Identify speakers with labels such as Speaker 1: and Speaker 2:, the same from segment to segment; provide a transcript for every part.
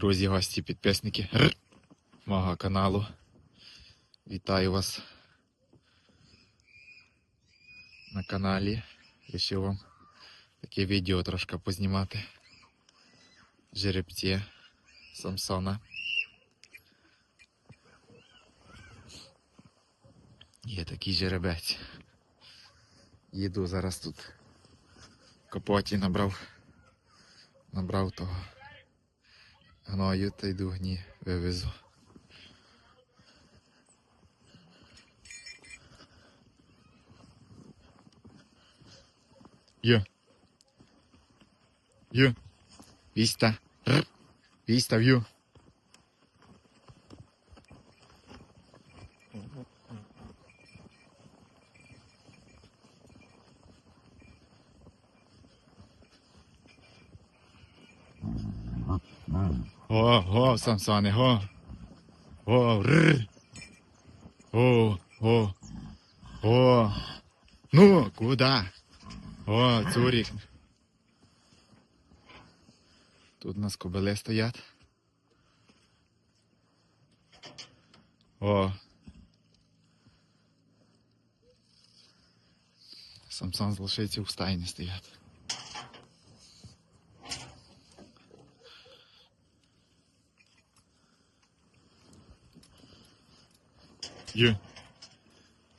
Speaker 1: Друзі, гості, підписники мого каналу. Вітаю вас на каналі. Рішив вам таке відео трошки познімати. Жеребці Самсона. Є такий жеребець. Їду зараз тут капоті набрав. Набрав того гною та й дугні вивезу. Є. Є. Віста. Віста в'ю. О, о, Самсоне, о. О, р. О, о. О. Ну, куда? О, Цурік. Тут у нас кобили стоять. О. Самсон залишається у стайні стоять. Є.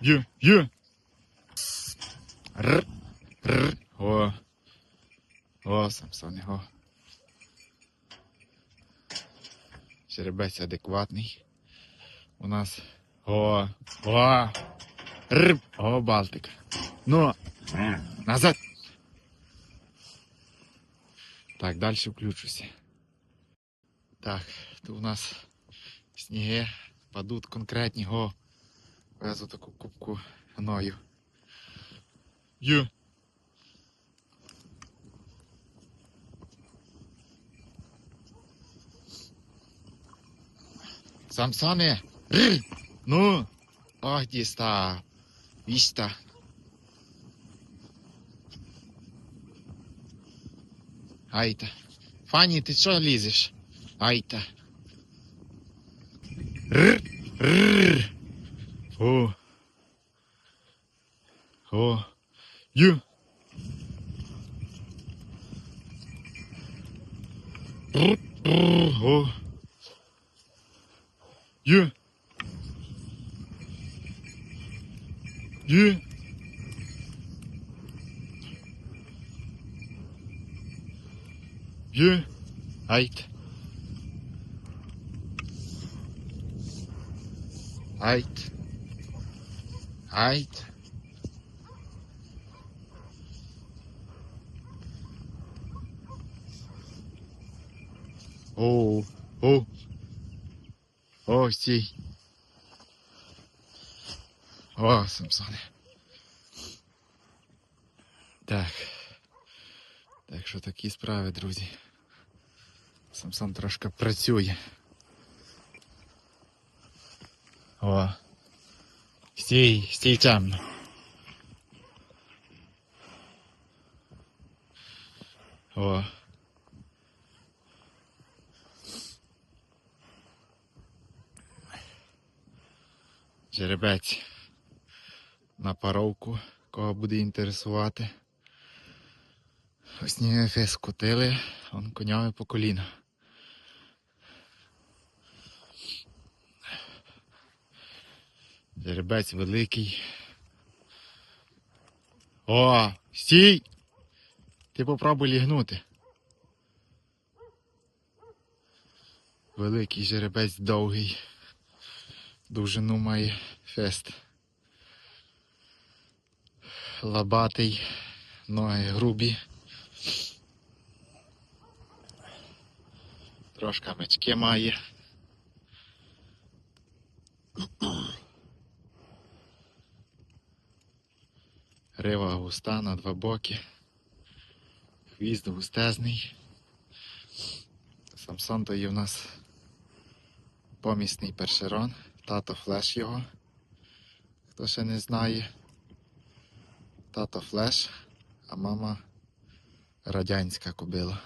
Speaker 1: Є, є. Р. Р. О. О, Самсон, о. Жеребець адекватний. У нас. О. О. Р. О, Балтик. Ну. Назад. Так, далі включуся. Так, тут у нас сніги падуть конкретні, го. Везу таку кубку гною. Є. Самсоне! Р! Ну! Ох, діста! Віста! Айта. Фані, ти що лізеш? Айта. Р! Р! О! О! Ю! Р! Р! О! Ю! Ю! Ю! Айт! О, о, о, стій. О, Самсоне. Так. Так що такі справи, друзі. Самсон трошки працює. О. Стій, стій темно. О. Жеребець на паровку, кого буде інтересувати. Ось ніфи скотили, он конями по коліна. Жеребець великий. О, стій! Ти попробуй лігнути. Великий жеребець довгий. Довжину має фест. Лабатий, ноги грубі. Трошка мечки має. Рива густа на два боки. Хвіст густезний. Самсон то в нас помісний першерон. Тато флеш його. Хто ще не знає. Тато флеш, а мама радянська кобила.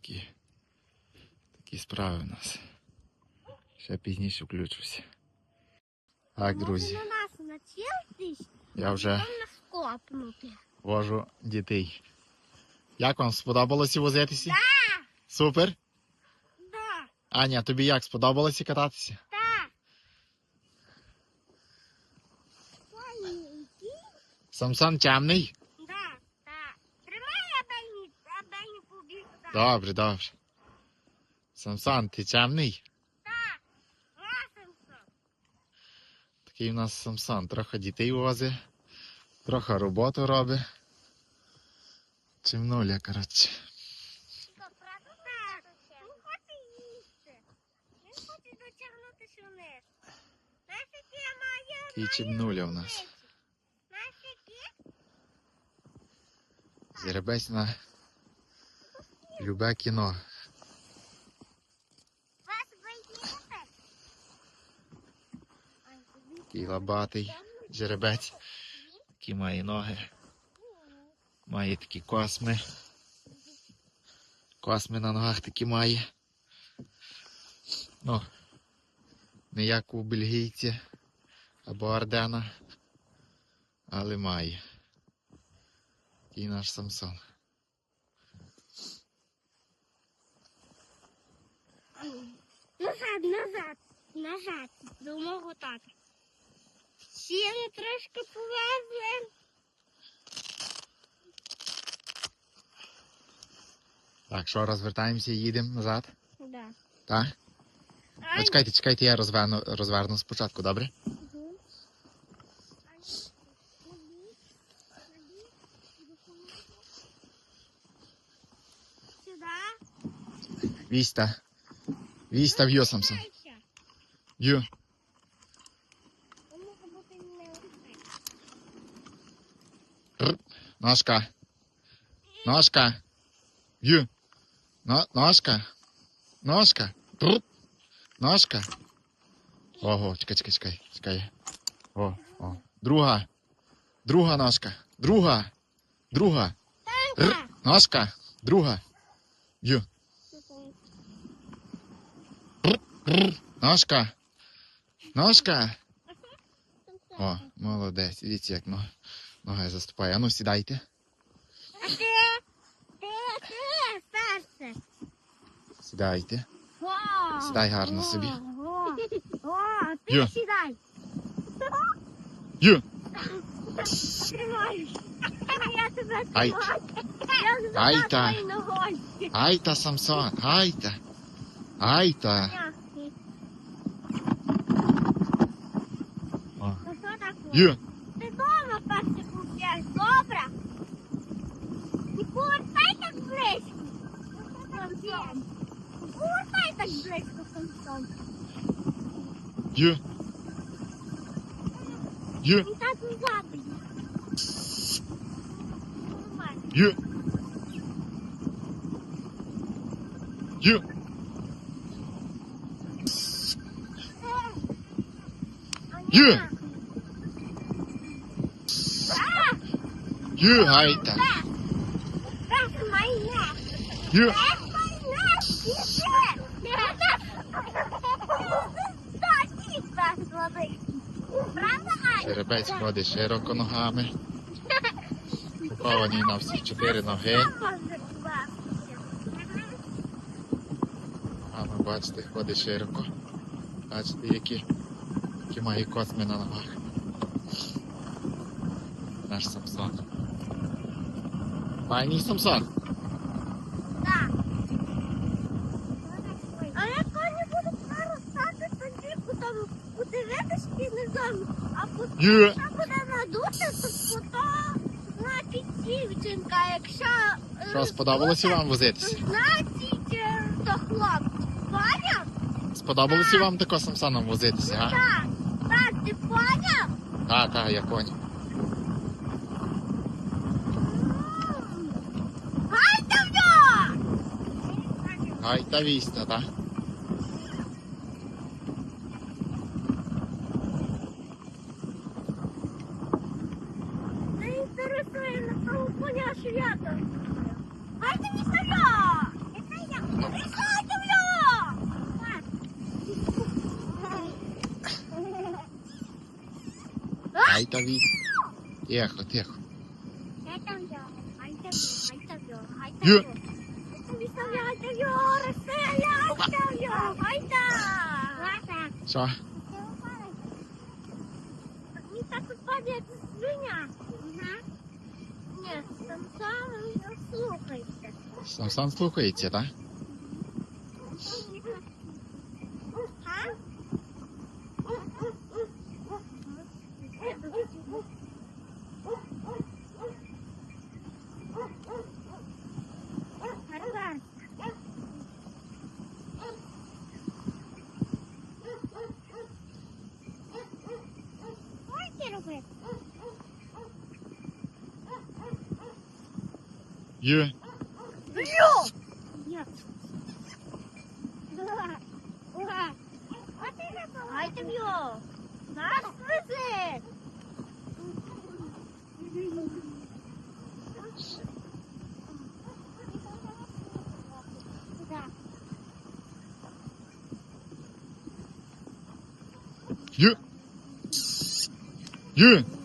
Speaker 1: Такі, такі справи в нас. Ще пізніше включуся. Так, друзі, я вже вожу дітей. Як вам сподобалося возитися?
Speaker 2: Так,
Speaker 1: Супер.
Speaker 2: да,
Speaker 1: Аня, тобі як сподобалося кататися?
Speaker 2: так. Маленький.
Speaker 1: Самсон темний?
Speaker 2: Да, так. Тримай, аби не, аби не побіг. Так,
Speaker 1: Добре, добре. Самсон, ти темний?
Speaker 2: так.
Speaker 1: Такий у нас Самсон. Трохи дітей возить, трохи роботу робить. Чимнуля, коротше. Такий чимнуля у нас.
Speaker 2: Які?
Speaker 1: На любе кіно. Такий лабатий жеребець. Такий має ноги. Має такі косми. Косми на ногах такі має. Ну, не як у бельгійці або Ардена, але має. Такий наш Самсон.
Speaker 2: Назад, назад, назад. До мого тата. Сіли трошки повезли.
Speaker 1: Так, що, розвертаємося і їдемо назад?
Speaker 2: Да.
Speaker 1: Так? Ну, чекайте, чекайте, я розверну, розверну спочатку, добре?
Speaker 2: Сюда.
Speaker 1: Віста.
Speaker 2: Може бути не лише.
Speaker 1: Р. Ножка. Ножка. В'ю. Но, ножка. Ножка. Р. Ножка. Ого, чекай, чекай, чекай, чекай. О, о. Друга. Друга ножка. Друга. Друга. Р. Ножка. Друга. В'ю. Ножка. Ножка. О, молодець. Дивіться, як нога, нога заступає. А ну сідайте.
Speaker 2: А ти? Ти, ти, перше.
Speaker 1: Сідайте. Сідай гарно собі.
Speaker 2: О, о, ти сідай.
Speaker 1: Ю.
Speaker 2: Тримаєш. Я тебе
Speaker 1: Ай.
Speaker 2: тримаю. Я
Speaker 1: Ай,
Speaker 2: взяла
Speaker 1: та.
Speaker 2: твої ногою.
Speaker 1: Айта, Самсон. Айта. Айта.
Speaker 2: Мягкий.
Speaker 1: О.
Speaker 2: Ну
Speaker 1: Ю.
Speaker 2: Ти дома перше купляєш, добре? Не повертай так близько. Повертай так близько.
Speaker 1: Ю. Ю.
Speaker 2: Він так не забить. Нормально.
Speaker 1: Ю. Ю. Ю.
Speaker 2: А,
Speaker 1: Ю. Айта.
Speaker 2: це моє.
Speaker 1: Ю.
Speaker 2: Це моє. Це так зловий. Правда, Ань?
Speaker 1: Жеребець ходить широко ногами. Похований на всі чотири ноги. А бачите, ходить широко. Бачите, які, які має косми на ногах. Наш Самсон. Файний Самсон.
Speaker 2: Так. А я коли буду зараз стати тоді, потім подивитись під низом, а потім якщо буде надути, то то значить дівчинка, якщо е,
Speaker 1: Що, сподобалося вам возитися?
Speaker 2: значить е, то хлопець. Поняв?
Speaker 1: Сподобалося вам тако Самсоном возитися, а?
Speaker 2: Так, так, ти поняв?
Speaker 1: Так, так, я понял. Alta vista, tá?
Speaker 2: Не інтересує на того коня, я там. Гайте я! Рисайте, бля!
Speaker 1: Alta vista. Тихо,
Speaker 2: я, там я, я, там я.
Speaker 1: Що?
Speaker 2: Мені так от падає, як свиня. Ні.
Speaker 1: Самсон слухається, так?
Speaker 2: Yun. Yo! Yun. Yun.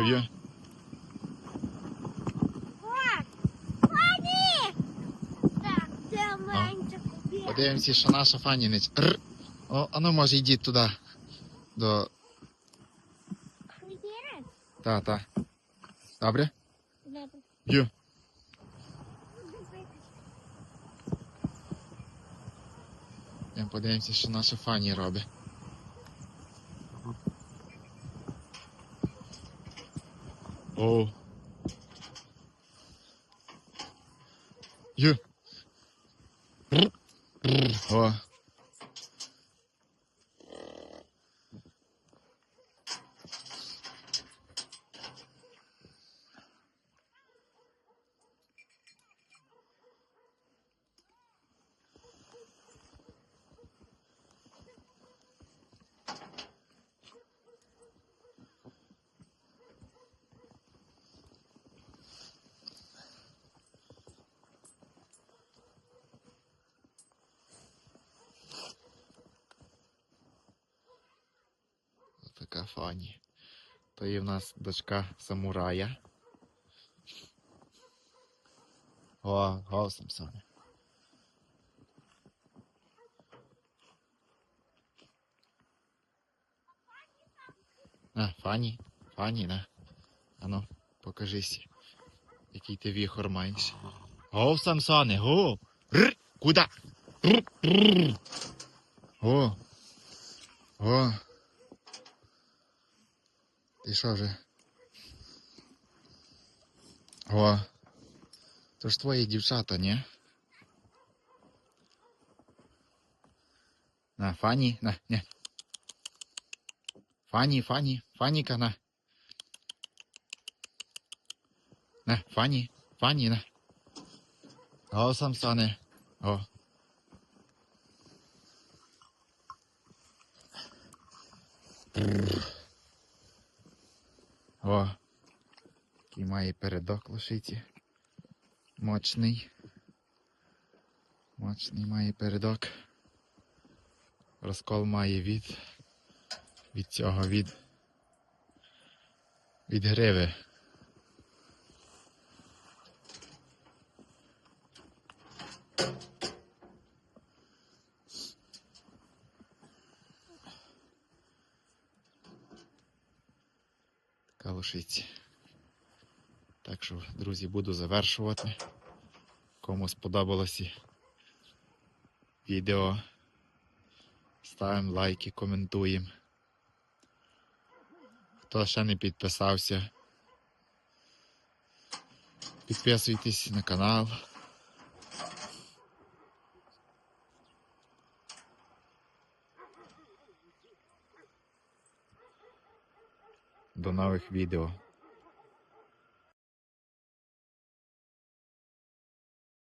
Speaker 2: Купі.
Speaker 1: Подивимося, що наша фані не... Р. О, а ну може йдіть туди. До... Та, та. Добре? Є. Йдемо подивимося, що наша фані робить. О. Є. Р. Р. О. Така фані. То є в нас дочка самурая. О, о, Самсоне. На, Фані, Фані, на. Ану, покажись, який ти віхор маєш. Гов, Самсоне, гов! Куда? О! О! Ти що вже? О! То ж твої дівчата, ні? На, Фані, на, не. Фані, Фані, Фаніка, на. На, Фані, Фані, на. О, Самсоне. О. О. Має передок лошиці. Мочний. Мочний має передок. Розкол має від. Від цього від. Від гриви. Така лошиці. Так що, друзі, буду завершувати. Кому сподобалося відео. Ставимо лайки, коментуємо. Хто ще не підписався, підписуйтесь на канал. До нових відео.